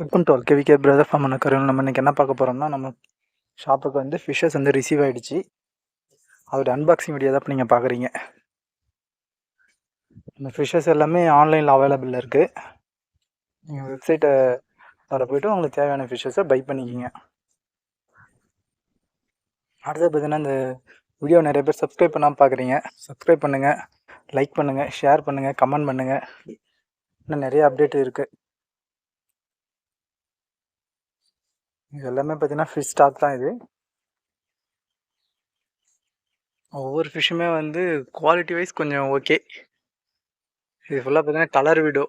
Welcome to KVK brother farm கருவில் நம்ம இன்றைக்கி என்ன பார்க்க போகிறோம்னா நம்ம ஷாப்புக்கு வந்து ஃபிஷ்ஷஸ் வந்து ரிசீவ் ஆகிடுச்சு அதோட அன்பாக்சிங் வீடியோ தான் இப்போ நீங்கள் பார்க்குறீங்க. இந்த ஃபிஷ்ஷஸ் எல்லாமே ஆன்லைனில் அவைலபிளில் இருக்குது நீங்கள் வெப்சைட்டை அதில் போய்ட்டு உங்களுக்கு தேவையான ஃபிஷ்ஷஸை பை பண்ணிக்கிங்க. அடுத்தது பார்த்தீங்கன்னா இந்த வீடியோ நிறைய பேர் சப்ஸ்கிரைப் பண்ணாமல் பார்க்குறீங்க. சப்ஸ்கிரைப் பண்ணுங்கள் லைக் பண்ணுங்கள் ஷேர் பண்ணுங்கள் கமெண்ட் பண்ணுங்கள் இன்னும் நிறைய அப்டேட் இருக்குது இது எல்லாமே பார்த்தீங்கன்னா ஃபிஷ் ஸ்டாக் தான் இது. ஒவ்வொரு ஃபிஷ்ஷுமே வந்து குவாலிட்டி வைஸ் கொஞ்சம் ஓகே இது ஃபுல்லாக பார்த்தீங்கன்னா கலர் விடோ.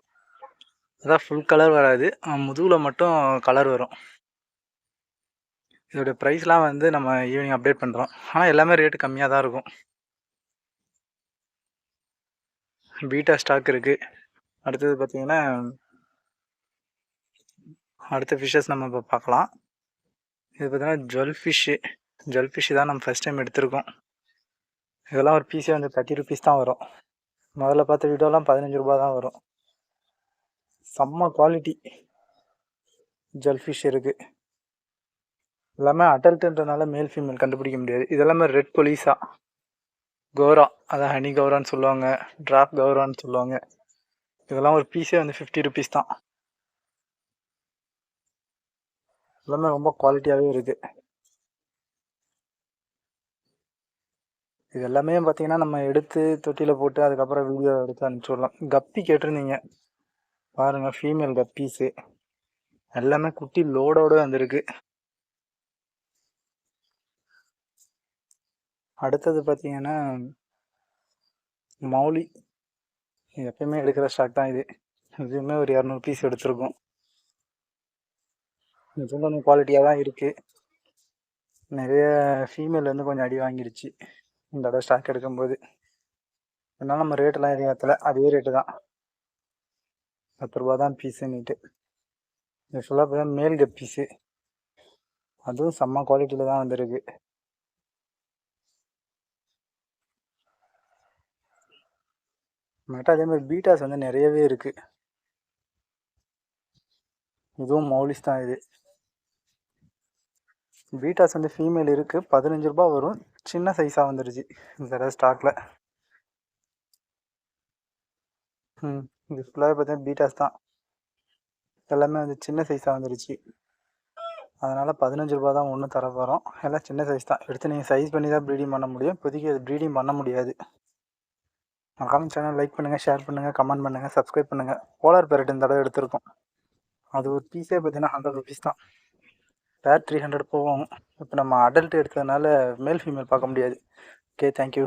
அதான் ஃபுல் கலர் வராது. முதுகில் மட்டும் கலர் வரும். இதோடைய ப்ரைஸ்லாம் வந்து நம்ம ஈவினிங் அப்டேட் பண்ணுறோம் ஆனால் எல்லாமே ரேட்டு கம்மியாக தான் இருக்கும். பீட்டா ஸ்டாக் இருக்குது அடுத்தது பார்த்திங்கன்னா அடுத்த ஃபிஷ்ஷஸ் நம்ம இப்போ பார்க்கலாம். இது பார்த்தீங்கன்னா ஜுவல் ஃபிஷ்ஷு ஜுவல் ஃபிஷ்ஷு தான் நம்ம ஃபஸ்ட் டைம் எடுத்திருக்கோம். இதெல்லாம் ஒரு பீஸே வந்து தேர்ட்டி ருபீஸ் தான் வரும். முதல்ல பார்த்த வீடியோலாம் பதினஞ்சு ரூபா தான் வரும். செம்ம குவாலிட்டி ஜுவல் ஃபிஷ் இருக்குது எல்லாமே அடல்ட்டுன்றனால மேல் ஃபீமேல் கண்டுபிடிக்க முடியாது. இதெல்லாமே ரெட் பொலிஸா கௌரா. அதான் ஹனி கௌரான்னு சொல்லுவாங்க. ட்ராப் கௌரான்னு சொல்லுவாங்க. இதெல்லாம் ஒரு பீஸே வந்து ஃபிஃப்டி ருபீஸ் தான். எல்லாமே ரொம்ப குவாலிட்டியாகவே இருக்குது இது எல்லாமே பார்த்தீங்கன்னா நம்ம எடுத்து தொட்டியில் போட்டு அதுக்கப்புறம் வீடியோ எடுத்து அனுப்பிச்சி கப்பி கேட்டிருந்தீங்க. பாருங்கள் ஃபீமேல் கப்பீஸு எல்லாமே குட்டி லோடோடு வந்திருக்கு. அடுத்தது பார்த்தீங்கன்னா மௌலி. எப்பயுமே எடுக்கிற ஸ்டாக் தான் இது. இதுவுமே ஒரு இரநூறு பீஸ் எடுத்திருக்கோம். இதுவும் குவாலிட்டியாக தான் இருக்குது நிறைய ஃபீமேல் வந்து கொஞ்சம் அடி வாங்கிடுச்சு இந்த தடவை ஸ்டாக் எடுக்கும்போது. அதனால நம்ம ரேட்டெல்லாம் எதுவும் ஏற்றல அதே ரேட்டு தான். பத்து ரூபா தான் பீஸுன்னுட்டு இது ஃபுல்லாக தான் மேல் பீஸு அதுவும் செம்ம குவாலிட்டியில் தான் வந்திருக்கு. நம்மகிட்ட அதே மாதிரி பீட்டாஸ் வந்து நிறையவே இருக்குது இதுவும் மௌலிஸ் தான் இது. பீட்டாஸ் வந்து ஃபீமேல் இருக்குது பதினஞ்சு ரூபா வரும். சின்ன சைஸாக வந்துடுச்சு இந்த தடவை ஸ்டாக்கில் ம் இது ஃபுல்லாகவே பார்த்தீங்கன்னா பீட்டாஸ் தான். எல்லாமே வந்து சின்ன சைஸாக வந்துடுச்சு அதனால் பதினஞ்சு ரூபா தான் ஒன்று தர போகிறோம் எல்லாம் சின்ன சைஸ் தான். எடுத்து நீங்கள் சைஸ் பண்ணி தான் ப்ரீடிங் பண்ண முடியும். இப்போதைக்கு அது ப்ரீடிங் பண்ண முடியாது. மறக்காம சேனல் லைக் பண்ணுங்கள் ஷேர் பண்ணுங்கள் கமெண்ட் பண்ணுங்கள் சப்ஸ்கிரைப் பண்ணுங்கள் போலார் பேரட் இந்த தடவை எடுத்திருக்கோம். அது ஒரு பீஸே பார்த்தீங்கன்னா ஹண்ட்ரட் ருபீஸ் தான். பேர் த்ரீ ஹண்ட்ரட் போவோம் இப்போ நம்ம அடல்ட் எடுத்ததுனால மேல் ஃபீமேல் பார்க்க முடியாது. Okay thank you